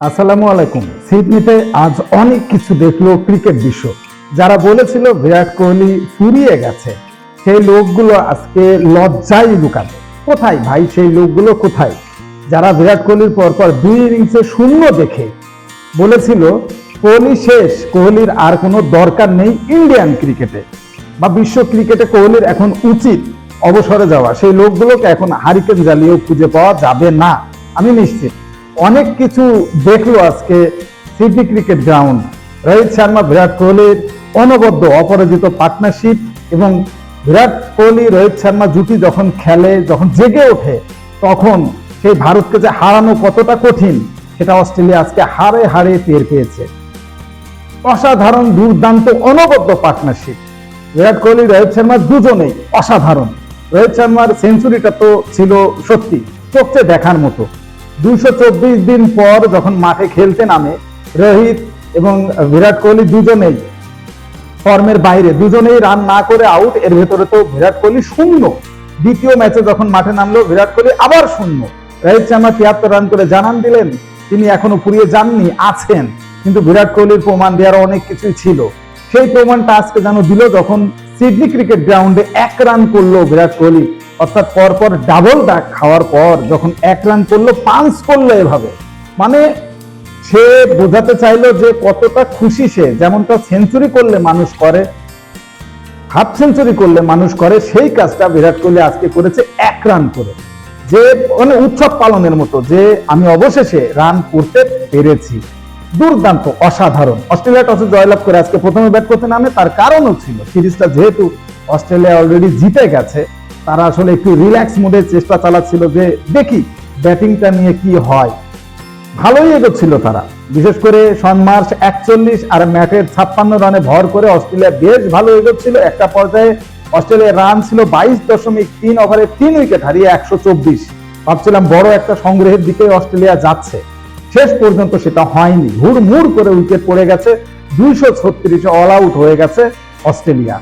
আসসালামু আলাইকুম। সিডনিতে আজ অনেক কিছু দেখল ক্রিকেট বিশ্ব। যারা বলেছিল বিরাট কোহলি ফুরিয়ে গেছে, সেই লোকগুলো আজকে লজ্জায় লুকাবে। কোথায় ভাই সেই লোকগুলো কোথায়? যারা বিরাট কোহলির পরপর দুই ইনিংসে শূন্য দেখে বলেছিল, কোহলি শেষ, কোহলির আর কোনো দরকার নেই ইন্ডিয়ান ক্রিকেটে বা বিশ্ব ক্রিকেটে কোহলির এখন উচিত অবসরে যাওয়া। সেই লোকগুলোকে এখন হারিকেন জ্বালিয়েও খুঁজে পাওয়া যাবে না। আমি নিশ্চিত। অনেক কিছু দেখল আজকে Sydney cricket ground. Rohit Sharma, Virat কোহলির অনবদ্য অপরাজিত পার্টনারশিপ এবং বিরাট কোহলি, রোহিত শর্মা জুটি যখন খেলে, যখন জেগে ওঠে, তখন সেই ভারতকে যে হারানো কতটা কঠিন, সেটা অস্ট্রেলিয়া আজকে হারে হারে টের পেয়েছে। অসাধারণ দুর্দান্ত অনবদ্য পার্টনারশিপ। বিরাট কোহলি, রোহিত শর্মা দুজনেই অসাধারণ। রোহিত শর্মার সেঞ্চুরিটা তো ছিল সত্যি, চোখে দেখার মতো। চব্বিশ দিন পর যখন মাঠে খেলতে নামে, রোহিত এবং বিরাট কোহলি দুজনেই ফর্মের বাইরে, দুজনেই রান না করে আউট এর ভেতরে তো বিরাট কোহলি শূন্য। দ্বিতীয় ম্যাচে যখন মাঠে নামলো, বিরাট কোহলি আবার শূন্য। রোহিত শর্মা তিয়াত্তর রান করে জানান দিলেন, তিনি এখনও ফুরিয়ে যাননি, আছেন। কিন্তু বিরাট কোহলির প্রমাণ দেওয়ার অনেক কিছুই ছিল। সেই প্রমাণটা আজকে যেন দিল যখন সিডনি ক্রিকেট গ্রাউন্ডে এক রান করল বিরাট কোহলি। অর্থাৎ পরপর ডাবল ডাক খাওয়ার পর যখন এক রান করল পাঁচ করল এভাবে। মানে সে বোঝাতে চাইলো যে কতটা খুশি সে। যেমনটা সেঞ্চুরি করলে মানুষ করে হাফ সেঞ্চুরি করলে মানুষ করে, সেই কাজটা বিরাট কোহলি আজকে করেছে এক রান করে। যে মানে উৎসব পালনের মতো, যে আমি অবশেষে রান করতে পেরেছি। দুর্দান্ত, অসাধারণ। অস্ট্রেলিয়া টসে জয়লাভ করে আজকে প্রথমে ব্যাট করতে নামে, তার কারণও ছিল। সিরিজটা যেহেতু অস্ট্রেলিয়া অলরেডি জিতে গেছে তারা আসলে একটু রিল্যাক্স মোডে চেষ্টা চালাচ্ছিল যে দেখি ব্যাটিংটা নিয়ে কি হয়। ভালোই এগোচ্ছিল তারা। বিশেষ করে শন মার্চ একচল্লিশ আর ম্যাটের ছাপ্পান্ন রানে ভর করে অস্ট্রেলিয়া বেশ ভালো এগোচ্ছিল। একটা পর্যায়ে অস্ট্রেলিয়ার রান ছিল বাইশ দশমিক তিন ওভারে তিন উইকেট হারিয়ে একশো চব্বিশ। ভাবছিলাম বড় একটা সংগ্রহের দিকে অস্ট্রেলিয়া যাচ্ছে। শেষ পর্যন্ত সেটা হয়নি। হুড়মুড় করে উইকেট পড়ে গেছে। দুইশো ছত্রিশে অল আউট হয়ে গেছে অস্ট্রেলিয়া।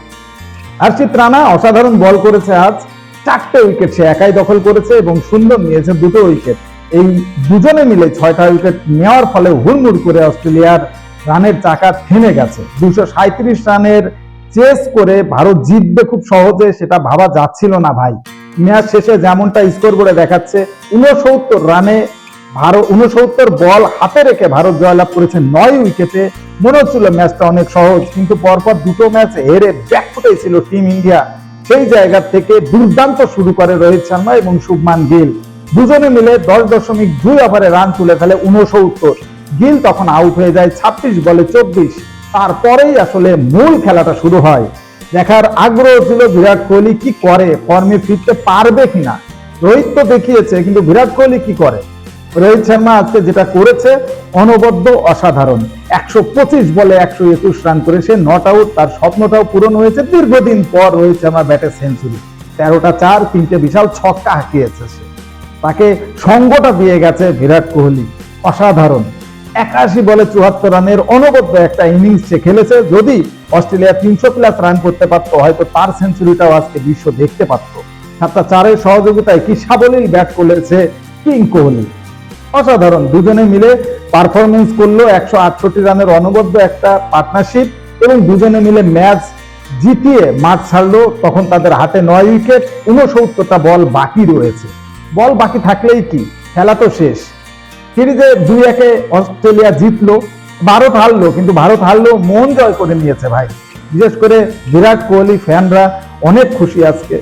হর্ষিত রানা অসাধারণ বল করেছে আজ। চারটে উইকেট সে একাই দখল করেছে এবং সুন্দর নিয়েছে দুটো উইকেট এই দুজনে মিলে ছয়টা উইকেট নেওয়ার ফলে হুড়মুড় করে অস্ট্রেলিয়ার রানের চাকা থেমে গেছে। দুশো সাঁত্রিশ রানের চেস করে ভারত জিতবে খুব সহজে সেটা ভাবা যাচ্ছিল না ভাই। ম্যাচ শেষে যেমনটা স্কোর বোর্ডে দেখাচ্ছে, উনসত্তর রানে ভারত, উনসত্তর বল হাতে রেখে ভারত জয়লাভ করেছে নয় উইকেটে মনে হচ্ছিল ম্যাচটা অনেক সহজ, কিন্তু পরপর দুটো ম্যাচ হেরে ব্যাকফুটে ছিল টিম ইন্ডিয়া সেই জায়গা থেকে দুর্দান্ত শুরু করে রোহিত শর্মা এবং শুভমান গিল। দুজনে মিলে দশ দশমিক দুই ওভারে রান তুলে ফেলে উনসত্তর গিল তখন আউট হয়ে যায় ছাব্বিশ বলে চব্বিশ। তারপরেই আসলে মূল খেলাটা শুরু হয়। দেখার আগ্রহ ছিল বিরাট কোহলি কি করে? ফর্মে ফিরতে পারবে কিনা? রোহিত তো দেখিয়েছে, কিন্তু বিরাট কোহলি কি করে? রোহিত শর্মা আজকে যেটা করেছে অনবদ্য অসাধারণ। একশো পঁচিশ বলে একশো একুশ রান করে সে নট আউট, তার স্বপ্নটাও পূরণ হয়েছে, দীর্ঘদিন পর রোহিত শর্মা ব্যাটে সেঞ্চুরি। তেরোটা চার, তিনটে বিশাল ছক্কা হাঁকিয়েছে সে। তাকে সঙ্গটা দিয়ে গেছে বিরাট কোহলি। অসাধারণ। একাশি বলে চুয়াত্তর রানের অনবদ্য একটা ইনিংস সে খেলেছে, যদি অস্ট্রেলিয়া তিনশো প্লাস রান করতে পারতো, হয়তো তার সেঞ্চুরিটাও আজকে বিশ্ব দেখতে পারতো। সাতটা চারের সহযোগিতায় কি সাবলীল ব্যাট করেছে কিং কোহলি? অসাধারণ। দুজনে মিলে পারফরমেন্স করল একশো আটষট্টি রানের অনবদ্য একটা পার্টনারশিপ এবং দুজনে মিলে ম্যাচ জিতিয়ে মাঠ ছাড়লো। তখন তাদের হাতে নয় উইকেট উনসত্তরটা বল বাকি রয়েছে। বল বাকি থাকলেই কি? খেলা তো শেষ। সিরিজে দুই একে অস্ট্রেলিয়া জিতলো, ভারত হারলো, কিন্তু ভারত হারলো মন জয় করে নিয়েছে ভাই। বিশেষ করে বিরাট কোহলি ফ্যানরা অনেক খুশি আজকে।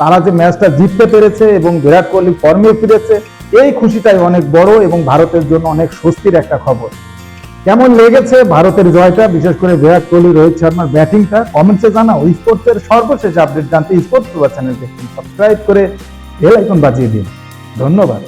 তারা যে ম্যাচটা জিততে পেরেছে এবং বিরাট কোহলি ফর্মে ফিরেছে এই খুশিটাই অনেক বড় এবং ভারতের জন্য অনেক স্বস্তির একটা খবর। কেমন লেগেছে ভারতের জয়টা? বিশেষ করে বিরাট কোহলি, রোহিত শর্মার ব্যাটিংটা। কমেন্টসে জানাও। স্পোর্টসের সর্বশেষ আপডেট জানতে স্পোর্টস চ্যানেলকে সাবস্ক্রাইব করে বেল আইকন বাজিয়ে দিন। ধন্যবাদ।